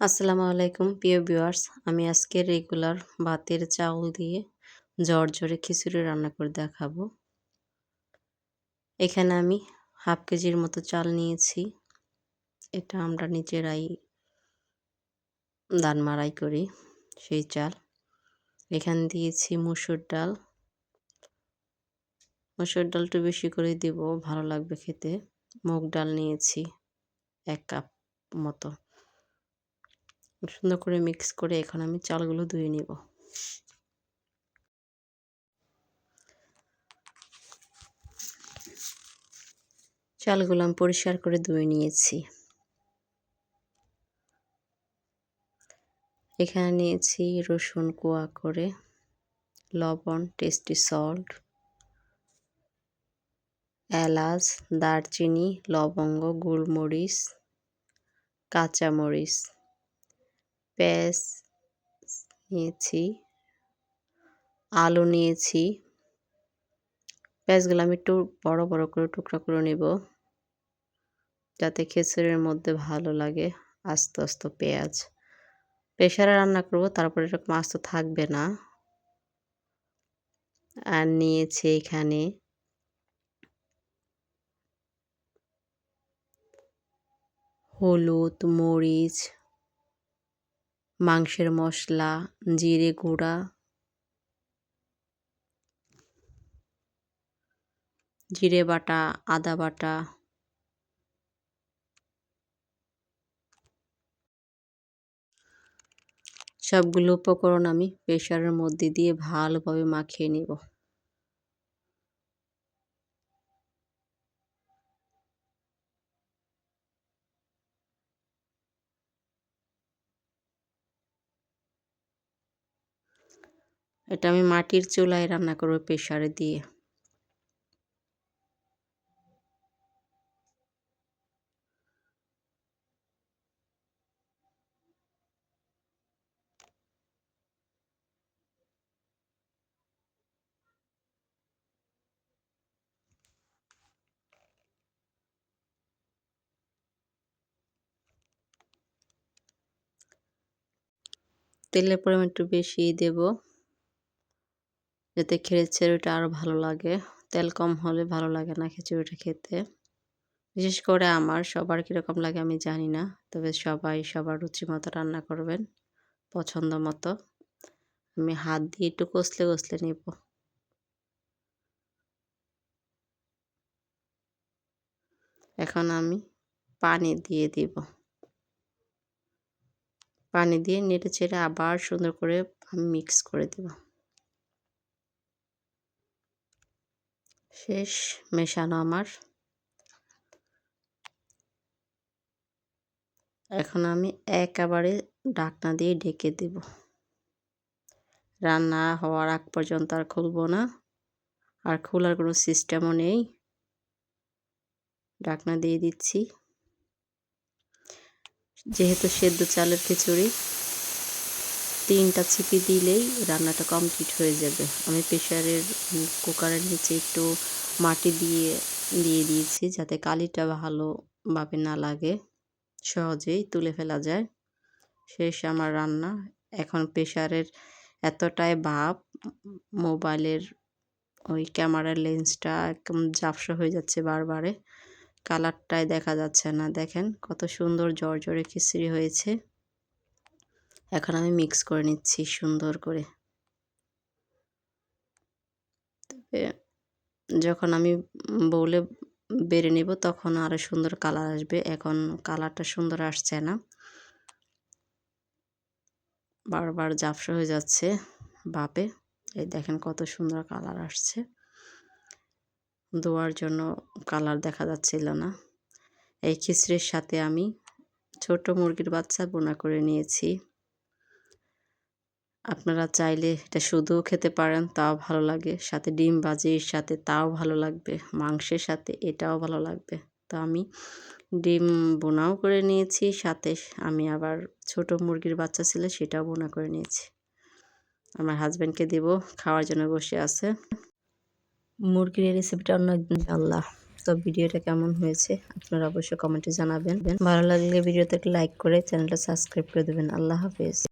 আসসালামু আলাইকুম, প্রিয় ভিউয়ার্স। আমি আজকে রেগুলার ভাতের চাউল দিয়ে ঝরঝরে খিচুড়ি রান্না করে দেখাবো। এখানে আমি হাফ কেজির মতো চাল নিয়েছি। এটা আমরা নিজেরাই দান মারাই করি সেই চাল। এখানে দিয়েছি মুসুর ডাল। মুসুর ডালটা বেশি করে দিব, ভালো লাগবে খেতে। মুগ ডাল নিয়েছি এক কাপ মতো। সুন্দর করে মিক্স করে এখন আমি চালগুলো ধুয়ে নিব। চালগুলো আমি পরিষ্কার করে ধুয়ে নিয়েছি। এখানে নিয়েছি রসুন কোয়া করে, লবণ, টেস্টি সল্ট, এলাচ, দারচিনি, লবঙ্গ গোলমরিচ কাঁচামরিচ। পেঁয়াজ নিয়েছি, আলু নিয়েছি। পেঁয়াজগুলো আমি একটু বড় বড় করে, টুকরা করে নেব যাতে খিচুড়ির মধ্যে ভালো লাগে আস্তে আস্তে পেঁয়াজ। প্রেশারে রান্না করব, তারপরে এরকম আস্ত থাকবে না। আর নিয়েছি এখানে হলুদ, মরিচ মাংসের মশলা, জিরে গুঁড়া। জিরে বাটা, আদা বাটা। সবগুলো উপকরণ আমি প্রেশারের মধ্যে দিয়ে ভালোভাবে মাখিয়ে নিব। এটা আমি মাটির চুলায় রান্না করব প্রেশারে দিয়ে। তেলের পরিমাণ একটু বেশি দেব। যাতে খিচুড়িটা আরও ভালো লাগে। তেল কম হলে ভালো লাগে না খিচুড়িটা খেতে। বিশেষ করে আমার, সবার কীরকম লাগে আমি জানি না, তবে সবাই সবার রুচি মতো রান্না করবেন, পছন্দ মতো। আমি হাত দিয়ে একটু কষলে কষলে নেব। এখন আমি পানি দিয়ে দিব। পানি দিয়ে নেড়ে ছেড়ে আবার সুন্দর করে আমি মিক্স করে দেব। শেষ মেশানো আমার। এখন আমি একেবারে ঢাকনা দিয়ে ঢেকে দেব। রান্না হওয়ার আগ পর্যন্ত আর খুলবো না। আর খোলার কোনো সিস্টেমও নেই। ঢাকনা দিয়ে দিচ্ছি। যেহেতু সেদ্ধ চালের খিচুড়ি। তিনটা ছিপি দিলেই রান্নাটা কমপ্লিট হয়ে যাবে। আমি প্রেশারের কুকারের নিচে একটু মাটি দিয়ে দিয়ে দিয়েছি যাতে কালিটা ভালোভাবে না লাগে, সহজেই তুলে ফেলা যায়। শেষ আমার রান্না। এখন প্রেশারের এতটাই ভাব, মোবাইলের ওই ক্যামেরার লেন্সটা একদম ঝাপসা হয়ে যাচ্ছে বারবারে। কালারটাই দেখা যাচ্ছে না। দেখেন কত সুন্দর জর্জরে খিচড়ি হয়েছে। এখন আমি মিক্স করে নিচ্ছি সুন্দর করে। তবে যখন আমি বলে বেড়ে নেব তখন আরও সুন্দর কালার আসবে। এখন কালারটা সুন্দর আসছে না। বারবার জাপসা হয়ে যাচ্ছে বাপে। এই দেখেন কত সুন্দর কালার আসছে। ধোয়ার জন্য কালার দেখা যাচ্ছিল না। এই খিচড়ির সাথে আমি ছোট মুরগির বাচ্চা বোনা করে নিয়েছি। আপনারা চাইলে এটা শুধুও খেতে পারেন, তাও ভালো লাগে। সাথে ডিম বাজির সাথে তাও ভালো লাগবে, মাংসের সাথে এটাও ভালো লাগবে। তো আমি ডিম বোনাও করে নিয়েছি, সাথে আমি আবার ছোট মুরগির বাচ্চা ছিল সেটাও বোনা করে নিয়েছি। আমার হাজব্যান্ডকে দেব, খাওয়ার জন্য বসে আছে। মুরগির রেসিপিটা অন্য একদিন আল্লাহ তো ভিডিওটা কেমন হয়েছে, আপনারা অবশ্যই কমেন্টে জানাবেন। ভালো লাগলে ভিডিওতে লাইক করে চ্যানেলটা সাবস্ক্রাইব করে দেবেন। আল্লাহ হাফেজ।